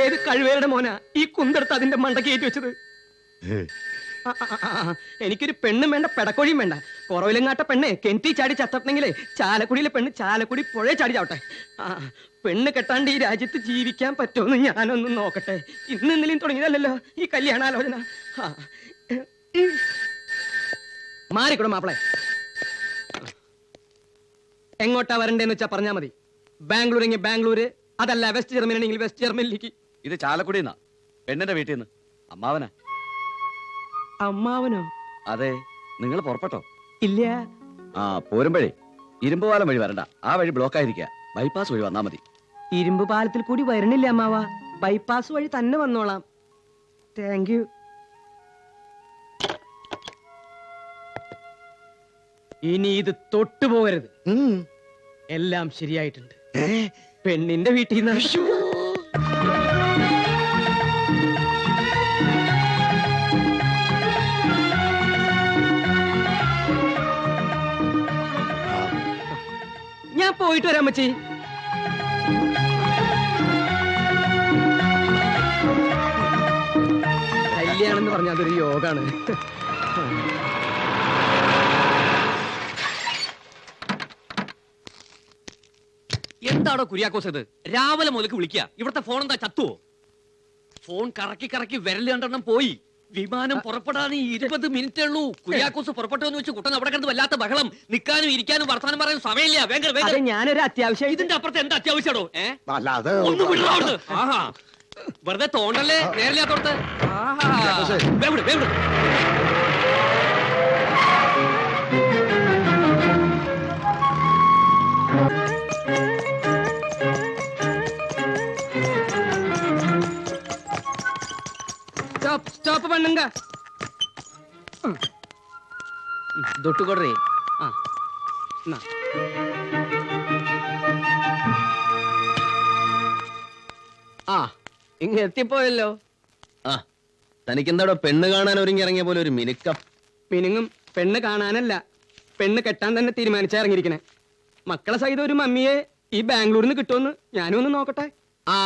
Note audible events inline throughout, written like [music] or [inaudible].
ഏത് കഴിവേരുടെ മോനാ ഈ കുന്തെടുത്ത് അതിന്റെ മണ്ടക്ക് കയറ്റി വെച്ചത്? എനിക്കൊരു പെണ്ണും വേണ്ട പെടക്കോഴിയും വേണ്ട. കുറവിലങ്ങാട്ട പെണ്ണ് കെንቲ ചാടി ചത്തട്ടെങ്കിലേ ചാലക്കുടിയിലെ പെണ്ണ് ചാലക്കുടി പുഴ ചാടി ചാവട്ടെ പെണ്ണ് കെട്ടാണ്ട് ഈ രാജ്യത്ത് ജീവിക്കാൻ പറ്റുമെന്ന് ഞാനൊന്നും നോക്കട്ടെ. ഇന്ന് ഇന്നലെയും തുടങ്ങിയതല്ലല്ലോ ഈ കല്യാണാലോചന. മാറിക്കൂടെ മാപ്പിളെ. എങ്ങോട്ടാ വരണ്ടേന്ന് വെച്ചാ പറഞ്ഞാ മതി. ബാംഗ്ലൂർ എങ്കിൽ ബാംഗ്ലൂര് അതല്ല വെസ്റ്റ് ജർമ്മനി ആണെങ്കിൽ വെസ്റ്റ് ജർമ്മനിലേക്ക് ഇത് ചാലക്കുടിന്നാ. പെണ്ണിന്റെ വീട്ടിൽ നിന്ന് അമ്മാവനാ. അമ്മാവനോ? അതെ നിങ്ങൾ പുറപ്പെട്ടോ? ഇല്ല. ആ പോരുമ്പഴേ. ഇരുമ്പുപാലം വഴി വരണ്ട. ആ വഴി ബ്ലോക്ക് ആയിരിക്കുക ബൈപ്പാസ് വഴി വന്നാ മതി. ഇരുമ്പ് പാലത്തിൽ കൂടി വരണില്ല അമ്മാവ. ബൈപ്പാസ് വഴി തന്നെ വന്നോളാം. താങ്ക് യു ഇനി ഇത് തൊട്ടുപോകരുത് എല്ലാം ശരിയായിട്ടുണ്ട്. പെണ്ണിന്റെ വീട്ടിൽ നിന്ന്. പോയിട്ട് വരാം മച്ചി കല്യാണം എന്ന് പറഞ്ഞാൽ അതൊരു യോഗാണ്. എന്താണോ കുര്യാക്കോസ് ഇത്? രാവിലെ മുതൽക്ക് വിളിക്കുക ഇവിടുത്തെ ഫോൺ എന്താ ചത്തുവോ? ഫോൺ കറക്കി കറക്കി വിരൽ രണ്ടെണ്ണം പോയി. വിമാനം പുറപ്പെടാൻ ഈ ഇരുപത് മിനിറ്റ് ഉള്ളൂ. കുര്യാക്കോസ് പുറപ്പെട്ടു എന്ന് വെച്ച് കുട്ടൻ അവിടെ കിടന്ന് വല്ലാത്ത ബഹളം. നിൽക്കാനും ഇരിക്കാനും വർത്താനം പറയാനും സമയമില്ല. വേഗം അതെ വേഗം ഞാനൊരു അത്യാവശ്യം ഇതിന്റെ അപ്പുറത്ത് എന്താ അത്യാവശ്യമാണോ ഏ? അല്ല അത് ഒന്ന് വിടോ അവിടുന്ന്. ആഹാ. വെറുതെ തോണ്ടല്ലേ? നേരില്ലാത്തോടത്ത് ആഹാ. വേവിട് വേവിട് പണ്ണുങ്ക. തൊട്ട് കൊടുറേ. ആ എന്നാ. ആ ഇങ്ങ എത്തിപ്പോയല്ലോ. ആ തനിക്കെന്താടോ പെണ്ണ് കാണാൻ ഒരുങ്ങി ഇറങ്ങിയ പോലെ ഒരു മിനുക്കം. മിനുങ്ങും പെണ്ണ് കാണാനല്ല പെണ്ണ് കെട്ടാൻ തന്നെ തീരുമാനിച്ചാ ഇറങ്ങിയിരിക്കണേ. മക്കളെ സഹിതം ഒരു മമ്മിയെ ഈ ബാംഗ്ലൂരിൽ നിന്ന് കിട്ടുമെന്ന് ഞാനും ഒന്ന് നോക്കട്ടെ? ആ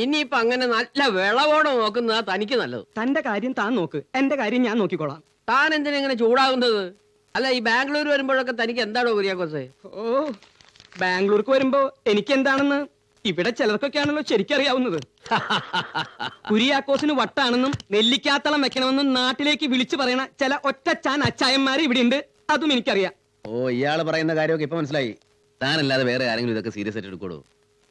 ഇനിയിപ്പൊ അങ്ങനെ നല്ല വിളവോടെ നോക്കുന്നതാ തനിക്ക് നല്ലത്. തന്റെ കാര്യം താൻ നോക്ക്. എന്റെ കാര്യം ഞാൻ നോക്കിക്കോളാം. താൻ എന്തിനാ ഇങ്ങനെ ചൂടാകുന്നത്? അല്ല ഈ ബാംഗ്ലൂർ വരുമ്പോഴൊക്കെ തനിക്ക് എന്താണോ കുര്യാക്കോസേ ഓ ബാംഗ്ലൂർക്ക് വരുമ്പോ എനിക്ക് എന്താണെന്ന് ഇവിടെ ചിലർക്കൊക്കെ ചിലർക്കൊക്കെയാണല്ലോ ശരിക്കറിയാവുന്നത്. [laughs] കുരിയാക്കോസിന് വട്ടാണെന്നും നെല്ലിക്കാത്തളം വെക്കണമെന്നും നാട്ടിലേക്ക് വിളിച്ചു പറയണ ചില ഒറ്റച്ചാൻ അച്ചായന്മാര് ഇവിടെ ഉണ്ട് അതും എനിക്കറിയാം. ഓ ഇയാൾ പറയുന്ന കാര്യമൊക്കെ ഇപ്പൊ മനസ്സിലായി. താനല്ലാതെ വേറെ ആരെങ്കിലും ഇതൊക്കെ സീരിയസ് ആയിട്ട് എടുക്കോളൂ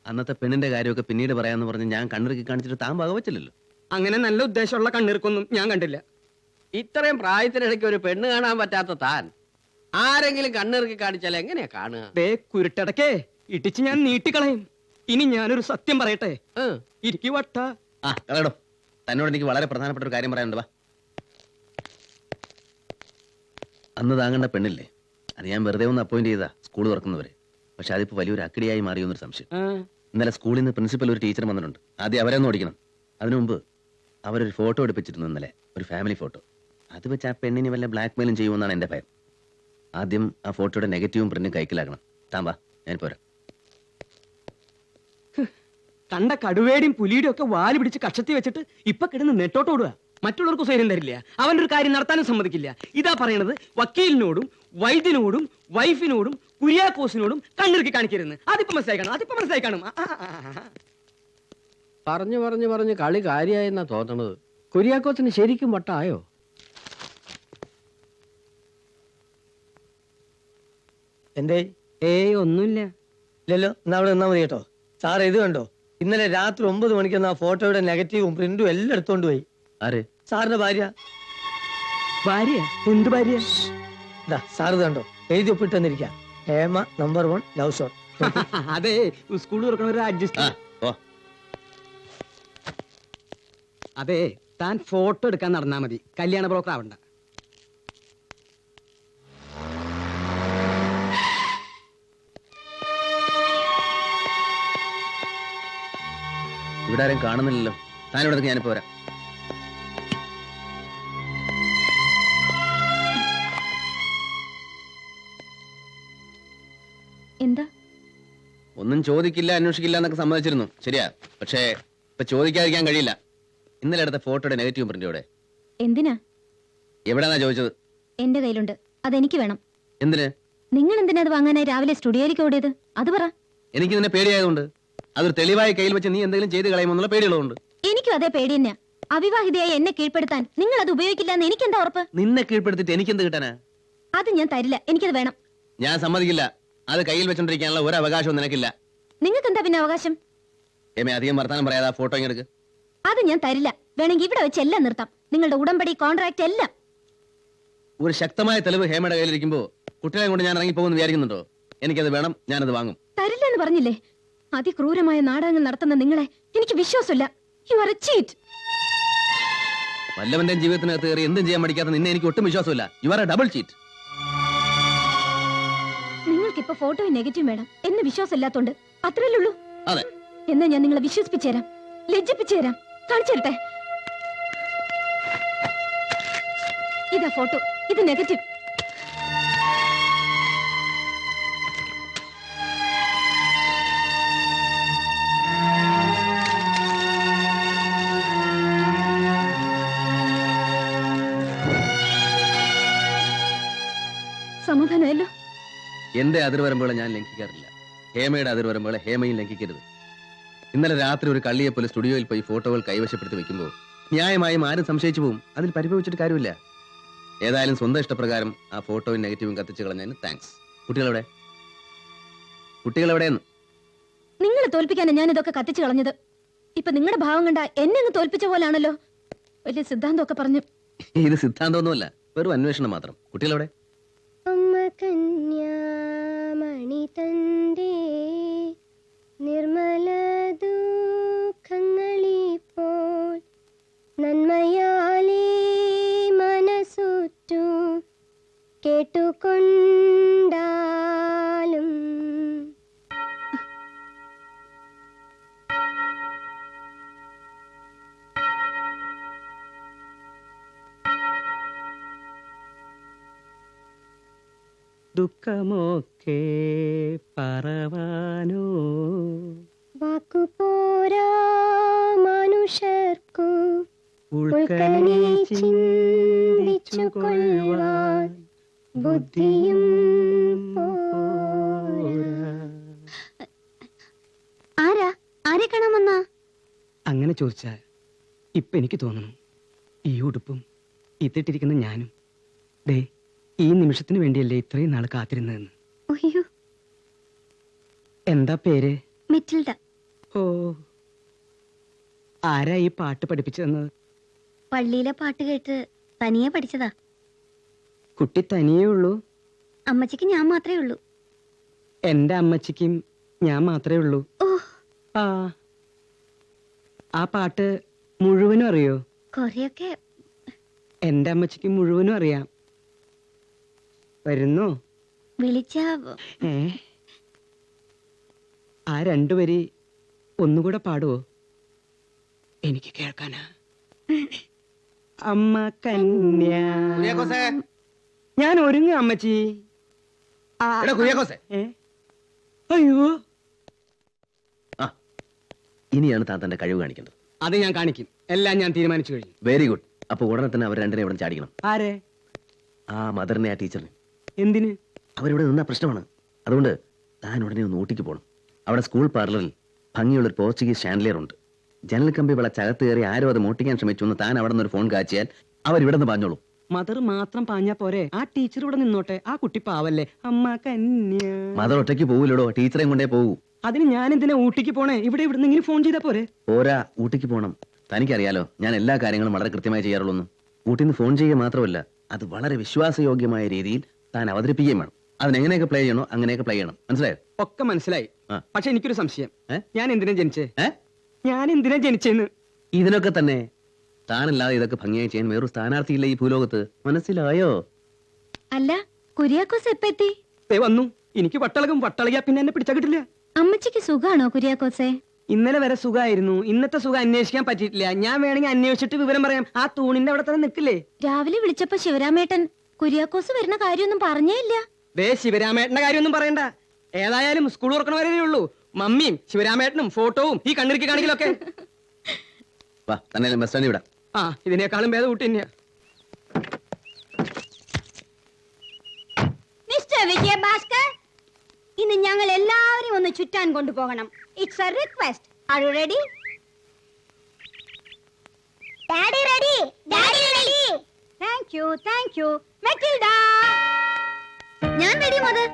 അന്നത്തെ പെണ്ണിന്റെ കാര്യമൊക്കെ പിന്നീട് പറയാന്ന് പറഞ്ഞ് ഞാൻ കണ്ണിറുക്കി കാണിച്ചിട്ട് താൻ വകവച്ചില്ലല്ലോ. അങ്ങനെ നല്ല ഉദ്ദേശമുള്ള കണ്ണിറുക്കൊന്നും ഞാൻ കണ്ടില്ല. ഇത്രയും പ്രായത്തിനിടയ്ക്ക് ഒരു പെണ്ണ് കാണാൻ പറ്റാത്ത താൻ ആരെങ്കിലും കണ്ണിറുക്കി കാണിച്ചാൽ എങ്ങനെയാ കാണുക? ദേ കുരുട്ടടക്കേ ഇടിച്ച് ഞാൻ നീട്ടിക്കളയും. ഇനി ഞാനൊരു സത്യം പറയട്ടെ? ഇരിക്കു വട്ട. ആ കളടോ തന്നോട് എനിക്ക് വളരെ പ്രധാനപ്പെട്ട ഒരു കാര്യം പറയാനുണ്ട് വാ. അന്ന് താങ്ങേണ്ട പെണ്ണില്ലേ? അത് ഞാൻ വെറുതെ ഒന്ന് അപ്പോയിന്റ് ചെയ്താ സ്കൂൾ തുറക്കുന്നവരെ. പക്ഷെ അതിപ്പോ വലിയൊരു അക്കിടിയായി മാറിയെന്നൊരു സംശയം. ആ, ഇന്നലെ സ്കൂളിൽ നിന്ന് പ്രിൻസിപ്പൽ ഒരു ടീച്ചർ വന്നിട്ടുണ്ട്. ആദ്യം അവരെ ഒന്ന് ഓടിക്കണം. അതിനു മുമ്പ് അവരൊരു ഫോട്ടോ എടുപ്പിച്ചിരുന്നു ഇന്നലെ ഒരു ഫാമിലി ഫോട്ടോ. അത് വെച്ച് ആ പെണ്ണിനെ വല്ല ബ്ലാക്ക് മെയിലും ചെയ്യുമെന്നാണ് എന്റെ ഭയം. ആദ്യം ആ ഫോട്ടോയുടെ നെഗറ്റീവും പ്രിന്റും കൈക്കലാക്കണം. താമ്പാ ഞാൻ പോരാ. കണ്ട കടുവേടിയും പുലിയുടെയും ഒക്കെ വാൽ പിടിച്ച് കക്ഷത്തി വെച്ചിട്ട് ഇപ്പൊ കിടന്ന് നെട്ടോട്ടോടുക മറ്റുള്ളവർക്ക് സ്വയം തരില്ല. അവന്റെ ഒരു കാര്യം നടത്താനും സമ്മതിക്കില്ല. ഇതാ പറയണത് വക്കീലിനോടും വൈദ്യനോടും വൈഫിനോടും കുര്യാക്കോസിനോടും കണ്ണിറുക്കി കാണിക്കരുന്ന് അതിപ്പോ മനസ്സിലായി കാണും അതിപ്പോ മനസ്സിലായി കാണും. പറഞ്ഞു പറഞ്ഞു പറഞ്ഞു കളി കാര്യായെന്നാ തോന്നണത്. കുര്യാക്കോസിന് ശരിക്കും വട്ടായോ? എന്തേ? ഏയ് ഒന്നുമില്ല. ഇല്ലല്ലോ എന്നാ അവിടെ നിന്നാ മതി കേട്ടോ. സാർ ഇത് കണ്ടോ? ഇന്നലെ രാത്രി ഒമ്പത് മണിക്ക് ആ ഫോട്ടോയുടെ നെഗറ്റീവും പ്രിന്റും എല്ലാം എടുത്തോണ്ട് പോയി. ആര്? സാറിന്റെ ഭാര്യ. ഭാര്യ? എന്ത് ഭാര്യ? സാർ ഇത് കണ്ടോ? എഴുതി ഒപ്പിട്ടെന്നിരിക്കാം Hema number one love zone [laughs] അതെ സ്കൂൾ തുറക്കണ ഒരു ആ അഡ്ജസ്റ്റ് അതെ താൻ ഫോട്ടോ എടുക്കാൻ നടന്നാ മതി. കല്യാണ ബ്രോക്കർ ആവണ്ട. ഇവിടെ ആരും കാണുന്നില്ലല്ലോ. താൻ ഇവിടെ ഞാനിപ്പോ വരാം. ചോദിക്കില്ല അന്വേഷിക്കില്ല എന്നൊക്കെ സമ്മതിച്ചിരുന്നു. ശരിയാ. പക്ഷേ ഇപ്പൊ ചോദിക്കാതിരിക്കാൻ കഴിയില്ല. ഇന്നലെ എടുത്ത ഫോട്ടോയുടെ നെഗറ്റീവ് പ്രിന്റോടെ എന്തിനാ? എവിടെന്നാ ചോദിച്ചത്? എന്റെ കയ്യിലുണ്ട്. അതെനിക്ക് വേണം. എന്തിന്? നിങ്ങൾ എന്തിനാ അത് വാങ്ങാനായി രാവിലെ സ്റ്റുഡിയോയിലേക്ക് ഓടിയത്? അത് പറ. എനിക്ക് നിന്നെ പേടിയായതുകൊണ്ട്. അതൊരു തെളിവായ കയ്യിൽ വെച്ച് നീ എന്തെങ്കിലും ചെയ്ത് കളയുമെന്നുള്ള പേടിയുള്ളതുകൊണ്ട്. എനിക്കും അതേ പേടി തന്നെയാ. അവിവാഹിതയായി എന്നെ കീഴ്പ്പെടുത്താൻ നിങ്ങൾ അത് ഉപയോഗിക്കില്ല എന്ന് എനിക്ക് എന്താ ഉറപ്പ്? നിന്നെ കീഴ്പ്പെടുത്തിട്ട് എനിക്കെന്ത് കിട്ടാനാ? അത് ഞാൻ തരില്ല. എനിക്കത് വേണം. ഞാൻ സമ്മതിക്കില്ല. അത് കയ്യിൽ വെച്ചോണ്ടിരിക്കാനുള്ള ഒരു അവകാശവും നിനക്കില്ല. നിങ്ങൾക്ക് എന്താ പിന്നെ അവകാശം? എമേ അധികം വർത്താനം പറയാതെ ഫോട്ടോ ഇങ്ങെടുക്ക് അത് ഞാൻ തരില്ല. വേണമെങ്കിൽ ഇവിടെ വെച്ച് എല്ലാം നിർത്താം. നിങ്ങളുടെ ഉടമ്പടി കോൺട്രാക്ട് എല്ലാം. ഒരു ശക്തമായ തെളിവ് ഹേമയുടെ കയ്യിലിരിക്കുമ്പോ കുട്ടികളെ കൊണ്ട് ഞാൻ ഇറങ്ങി പോകുമെന്ന് വിചാരിക്കുന്നുണ്ടോ? എനിക്കത് വേണം ഞാനത് വാങ്ങും. തരില്ല എന്ന് പറഞ്ഞില്ലേ? അതിക്രൂരമായ നാടകങ്ങൾ നടത്തുന്ന നിങ്ങളെ എനിക്ക് വിശ്വാസമില്ല. യു ആർ എ ചീറ്റ് വല്ലവന്റെ ജീവിതത്തിനകത്ത് കയറി എന്തും ചെയ്യാൻ പഠിക്കാത്ത നിന്നെ എനിക്ക് ഒട്ടും വിശ്വാസമില്ല. You are a double cheat നിങ്ങൾക്ക് ഇപ്പൊ ഫോട്ടോയും നെഗറ്റീവ് വേണം. എന്ന് വിശ്വാസമില്ലാത്തോണ്ട് അത്രയല്ലേ ഉള്ളൂ അതെ. എന്നാ ഞാൻ നിങ്ങളെ വിശ്വസിപ്പിച്ചേരാം. ലജ്ജിപ്പിച്ചേരാം. ലജ്ജിപ്പിച്ചു തരാം കാണിച്ചു ഇതാ ഫോട്ടോ. ഇത് നെഗറ്റീവ്. സമാധാനമല്ലോ എന്റെ അതിർവരമ്പുകളെ ഞാൻ ലംഘിക്കാറില്ല. ഹേമയുടെ അതിർ വരുമ്പോൾ ഹേമയും ലംഘിക്കരുത്. ഇന്നലെ രാത്രി ഒരു കള്ളിയെ പോലെ സ്റ്റുഡിയോയിൽ പോയി ഫോട്ടോകൾ കൈവശപ്പെടുത്തി വെക്കുമ്പോൾ ന്യായമായും ആരും സംശയിച്ചു പോകും അതിൽ പരിഭവിച്ചിട്ട് കാര്യമില്ല. ഏതായാലും സ്വന്തം ഇഷ്ടപ്രകാരം ആ ഫോട്ടോയും നെഗറ്റീവും കത്തിച്ചു കളഞ്ഞതിന് താങ്ക്സ് കുട്ടികളെവിടെ? കുട്ടികളെവിടെയെന്ന്? നിങ്ങളെ തോൽപ്പിക്കാനാ ഞാൻ ഇതൊക്കെ കത്തിച്ചു കളഞ്ഞത്. ഇപ്പൊ നിങ്ങളുടെ ഭാവം കണ്ട എന്നെ അങ്ങ് തോൽപ്പിച്ച പോലാണല്ലോ. വലിയ സിദ്ധാന്തമൊക്കെ പറഞ്ഞു. ഇത് സിദ്ധാന്തമൊന്നുമല്ല. വെറും അന്വേഷണം മാത്രം. കുട്ടികളെവിടെ? അമ്മ കന്യാമണി തന്റെ ദുഃഖമൊക്കെ പറവാനോ? വാക്കുപോരാ മനുഷ്യർക്കു ഉൾക്കനെ ചിന്തിച്ചു കൊള്ളുവാൻ ബുദ്ധിയും. ആരാ? ആരെ കാണാൻ വന്ന അങ്ങനെ ചോദിച്ചാൽ ഇപ്പൊ എനിക്ക് തോന്നുന്നു. ഈ ഉടുപ്പും ഇതിട്ടിരിക്കുന്ന ഞാനും. ദേ ഈ നിമിഷത്തിന് വേണ്ടിയല്ലേ ഇത്രയും നാൾ കാത്തിരുന്നതെന്ന്. അയ്യോ. എന്താ പേര്? മെറ്റിൽഡ. ഓ. ആരാ ഈ പാട്ട് പഠിപ്പിച്ചു തന്നത് പള്ളിയിലെ പാട്ട് കേട്ട് തനിയെ പഠിച്ചതാ. കുട്ടി തനിയേ ഉള്ളൂ? അമ്മച്ചിക്ക് ഞാൻ മാത്രമേ ഉള്ളൂ. എന്റെ അമ്മച്ചിക്കും ഞാൻ മാത്രമേ ഉള്ളൂ. ഓ. ആ. ആ പാട്ട് മുഴുവനും അറിയോ? കൊറേയൊക്കെ. എന്റെ അമ്മച്ചിക്ക് മുഴുവനും അറിയാം. വരുന്നോ. വിളിച്ചാവോ? ഏ? ആ രണ്ടു വരി ഒന്നുകൂടെ പാടുവോ? എനിക്ക് കേൾക്കാനാ. അമ്മ കന്യ. ഞാൻ ഒരുങ്ങ അമ്മച്ചി. ആ, എടാ കുര്യാക്കോസേ. ഏ? അയ്യോ. ഇനിയാണ് താൻ തന്റെ കഴിവ് കാണിക്കേണ്ടത്. അത് ഞാൻ കാണിക്കും. എല്ലാം ഞാൻ തീരുമാനിച്ചു കഴിഞ്ഞു. വെരി ഗുഡ് അപ്പൊ ഉടനെ തന്നെ അവർ രണ്ടിനെ ഇവിടെ ചാടിക്കണം. ആരെ? ആ മദറിനെ ആ ടീച്ചറിനെ. എന്തിന്? അവരിവിടെ നിന്നാ പ്രശ്നമാണ്. അതുകൊണ്ട് താൻ ഉടനെ ഒന്ന് ഊട്ടിക്ക് പോകണം അവിടെ സ്കൂൾ പാർലറിൽ ഭംഗിയുള്ള ഒരു പോർച്ചുഗീസ് ഷാൻഡ്ലിയർ ഉണ്ട്. ജനൽ കമ്പി വിളച്ചകത്ത് കയറി ആരോ അത് മോട്ടിക്കാൻ ശ്രമിച്ചു എന്ന് താൻ അവിടെ നിന്ന് ഒരു ഫോൺ കാച്ചിയാൽ അവർ ഇവിടെ നിന്ന് പറഞ്ഞോളൂ മദർ മാത്രം പാഞ്ഞാ പോരെ? ആ ടീച്ചർ ഇവിടെ നിന്നോട്ടെ. ആ കുട്ടി പാവല്ലേ. അമ്മ കന്യ. മദർ ഒറ്റയ്ക്ക് പോവില്ലടോ. ടീച്ചറെയും കൊണ്ടേ പോകൂ. അതിന് ഞാൻ എന്തിനാ ഊട്ടിക്ക് പോണേ? ഇവിടെ ഇവിടെ ഇവിടുന്നെങ്കിലും ഫോൺ ചെയ്താ പോരെ? പോരാ ഊട്ടിക്ക് പോകണം തനിക്കറിയാലോ ഞാൻ എല്ലാ കാര്യങ്ങളും വളരെ കൃത്യമായി ചെയ്യാറുള്ളൂ ഊട്ടിന്ന് ഫോൺ ചെയ്യുക മാത്രമല്ല അത് വളരെ വിശ്വാസയോഗ്യമായ രീതിയിൽ താൻ അവതരിപ്പിക്കുകയും വേണം. അതിനെങ്ങനെയൊക്കെ പ്ലേ ചെയ്യണോ അങ്ങനെയൊക്കെ പ്ലേ ചെയ്യണം. മനസ്സിലായോ? ഒക്കെ മനസ്സിലായി. ആ. പക്ഷെ എനിക്കൊരു സംശയം. ഏ? ഞാൻ എന്തിനാ ജനിച്ചേ? ഏ? ഞാൻ എന്തിനാ ജനിച്ചെന്ന്? ഇതിനൊക്കെ തന്നെ താനല്ലാതെ ഇതൊക്കെ ഭംഗിയായി ചെയ്യാൻ വേറൊരു സ്ഥാനാർത്ഥിയില്ല ഈ ഭൂലോകത്ത്? മനസ്സിലായോ? അല്ല കുര്യാക്കോസ് എപ്പെത്തി? ദേ വന്നു. എനിക്ക് വട്ടളകും വട്ടളകിയാ പിന്നെ എന്നെ പിടിച്ചാ കിട്ടില്ല. അമ്മച്ചിക്ക് സുഖാണോ കുര്യാക്കോസേ? ഇന്നലെ വരെ സുഖമായിരുന്നു ഇന്നത്തെ സുഖം അന്വേഷിക്കാൻ പറ്റിയിട്ടില്ല. ഞാൻ വേണമെങ്കിൽ അന്വേഷിച്ചിട്ട് വിവരം പറയാം. ആ തൂണിന്റെ അവിടെ തന്നെ നിൽക്കില്ലേ? രാവിലെ വിളിച്ചപ്പോ ശിവരാമേട്ടൻ കുര്യാക്കോസ് വരുന്ന കാര്യമൊന്നും പറഞ്ഞേ ഇല്ല. ദേ ശിവരാമേട്ടന്റെ കാര്യമൊന്നും പറയണ്ട. ഏതായാലും സ്കൂൾ തുറക്കണ വരെ ഉള്ളൂ. മമ്മിയും ശിവരാമേട്ടനും ഫോട്ടോവും ഈ കണ്ണിരിക്ക് കാണിക്കലൊക്കെ. വാ തന്നെ ബസ് സ്റ്റാൻഡിൽ വിടാം ആ ഇതിനേക്കാളും ഭേദം ഊട്ടി തന്നെയാ മിസ്റ്റർ വിജയഭാസ്കർ ഇന്ന് ഞങ്ങൾ എല്ലാവരും ഒന്ന് ചുറ്റാൻ കൊണ്ടുപോകണം. It's a request are you ready daddy ready daddy ready thank you thank you Matilda ഞാൻ ready mother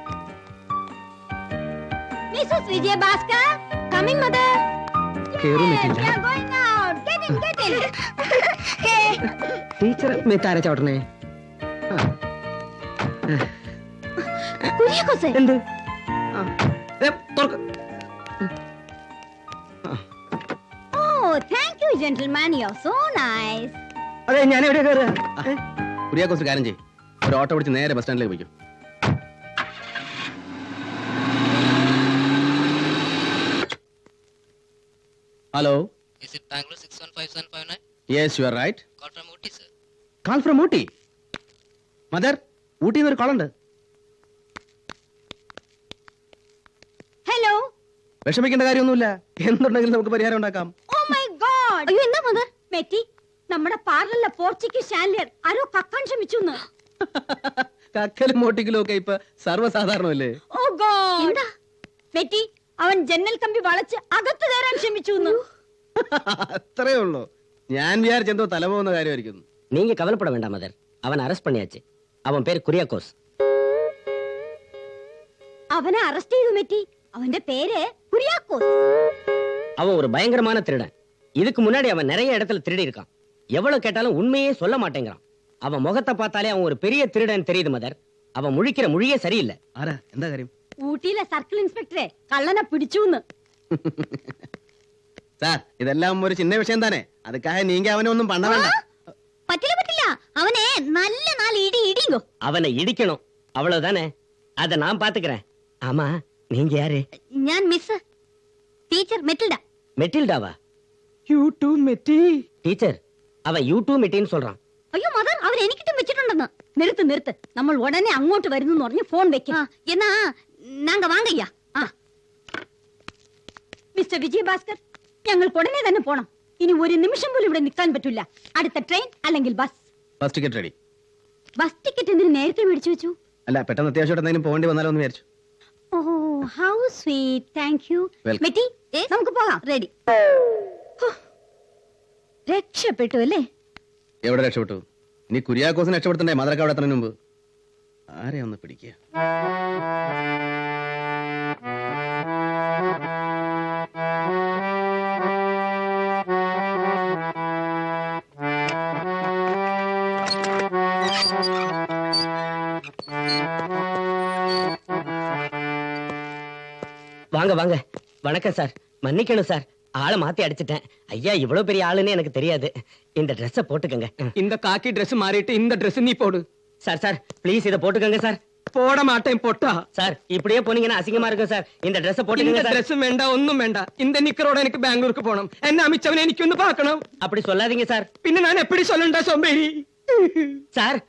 Mrs Vijayabhaskar coming mother. Teacher മെത്താര ചവിട്ടണേ എന്ത്? Gentleman you are so nice അതെ ഞാൻ എവിടെ കയറുക? കുര്യാക്കോസ് കാര്യം ചെയ്യും. ഒരു ഓട്ടോ പിടിച്ച് നേരെ ബസ് സ്റ്റാൻഡിലേക്ക് പോയിക്കും. Hello Is it Bangalore 615759? Yes you are right Call from Ooty, sir. Call from Ooty mother ഊട്ടിയിൽ ഒരു കോളുണ്ട് ഹലോ വിഷമിക്കേണ്ട കാര്യമൊന്നുമില്ല. എന്തുണ്ടെങ്കിലും നമുക്ക് പരിഹാരം ഉണ്ടാക്കാം. ഓ മൈ ഗോഡ് അയ്യോ എന്താ മദർ മെറ്റി നമ്മുടെ പാർലറിലെ പോർച്ചുഗീസ് ചാൻഡലർ ആരോ കക്കാൻ ശ്രമിച്ചു കക്കലും മോട്ടിക്കലും ഒക്കെ ഇപ്പൊ സർവ്വസാധാരണമല്ലേ ഓ ഗോഡ് എന്താ മെറ്റി അവൻ ജന്നൽ കമ്പി വളച്ച് അകത്ത് കയറാൻ ശ്രമിച്ചു അത്രേ ഉള്ളൂ ഞാൻ വിചാരിച്ചെന്തോ തല പോകുന്ന കാര്യമായിരിക്കും நீங்க கவலைப்பட வேண்டாம் மதர் அவன் அரெஸ்ட் பண்ணியாச்சு அவன் பேர் குரியாக்கோஸ் അവനെ അറസ്റ്റ് ചെയ്തു മെറ്റി അവന്റെ പേര് കുര്യാക്കോസ് அவன் ஒரு பயங்கரமான திருடன் இதுக்கு முன்னாடி அவன் நிறைய இடத்துல திருடி இருக்கான் எவ்வளவு கேட்டாலும் உண்மையே சொல்ல மாட்டேங்கிறான் அவன் முகத்தை பார்த்தாலே அவன் ஒரு பெரிய திருடன் தெரியுது மதர் அவன் முழிக்கிற மொழியே சரியில்லை ആരാ എന്താ കാര്യം ഊട്ടിയിലെ സർക്കിൾ ഇൻസ്പെക്ടറെ കള്ളനെ പിടിച്ചു സാർ ഇതെല്ലാം ഒരു ചിന്ന വിഷയം തന്നെ അതുക്കായ നീങ്ക അവനെ ഒന്നും പണ്ട വേണ്ട പറ്റില്ല പറ്റില്ല അവനെ നല്ല നാല് ഇടി ഇടിങ്ങോ அவனை இடிக்கணும் அவ்வளவுதானே அதை நான் பாத்துக்கிறேன் ஆமா நீங்க யாரு ഞാൻ miss teacher Matilda மெட்டில்டாவா U to Metty teacher அவன் யூ டூ மெட்டின்னு சொல்றான் അയ്യോ മദർ അവൻ എനിക്കിട്ടും വെച്ചിട്ടുണ്ടെന്ന്. നിർത്ത് നിർത്ത്. നമ്മൾ ഉടനെ അങ്ങോട്ട് വരുന്നു പറഞ്ഞ് ഫോൺ വെക്കാം. എന്നാ നാങ്ക വാങ്കയ്യ. ആ. മിസ്റ്റർ വിജയഭാസ്കർ ഞങ്ങൾക്ക് ഉടനെ തന്നെ പോണം. ഇനി ഒരു നിമിഷം പോലും ഇവിടെ നിൽക്കാൻ പറ്റില്ല. അടുത്ത ട്രെയിൻ അല്ലെങ്കിൽ bus? Bus ticket ready bus ticket എന്തിനു നേരത്തെ മേടിച്ചു വെച്ചു? അല്ല പെട്ടെന്ന് അത്യാവശ്യം എന്തെങ്കിലും പോകേണ്ടി വന്നാലോ എന്ന് വിചാരിച്ചു ഓ how sweet. Thank you. Metty നമുക്ക് പോകാം. റെഡി. രക്ഷപ്പെട്ടു അല്ലേ? എവിടെ രക്ഷപ്പെട്ടു ഇനി കുര്യാക്കോസിനെ രക്ഷപ്പെടുത്തണ്ടേ മദറൊക്കെ അവിടെ എത്തുന്നതിന് മുമ്പ് ആരെ ഒന്ന് പിടിക്കുക வாங்க வாங்க வணக்கம் சார் மன்னிக்கணும் சார் ஆளை மாத்தி அடிச்சிட்டேன் ஐயா இவ்வளவு பெரிய ஆளுன்னு எனக்கு தெரியாது இந்த ட்ரெஸ்ஸை போட்டுக்கங்க ம். இந்த காக்கி Dress மாறிட்டு இந்த Dress நீ போடு சார் சார் ப்ளீஸ் இதை போட்டுக்கங்க சார் போட மாட்டேன் பொட்டா சார் இப்படியே போனீங்கன்னா அசிங்கமா இருக்கும் சார் இந்த ட்ரெஸ்ஸை இந்த போட்டுக்கங்க சார் ഡ്രസ്സും വേണ്ട ഒന്നും വേണ്ട இந்த നിക്കറോടെ എനിക്ക് ബാംഗ്ലൂർക്ക് പോണം എന്നെ അമിച്ചവനെ എനിക്കൊന്ന് പാക്കണം அப்படி சொல்லாதீங்க சார் പിന്നെ ഞാൻ എപ്പടി ചൊല്ലണ്ട സോമ്പേരി சார்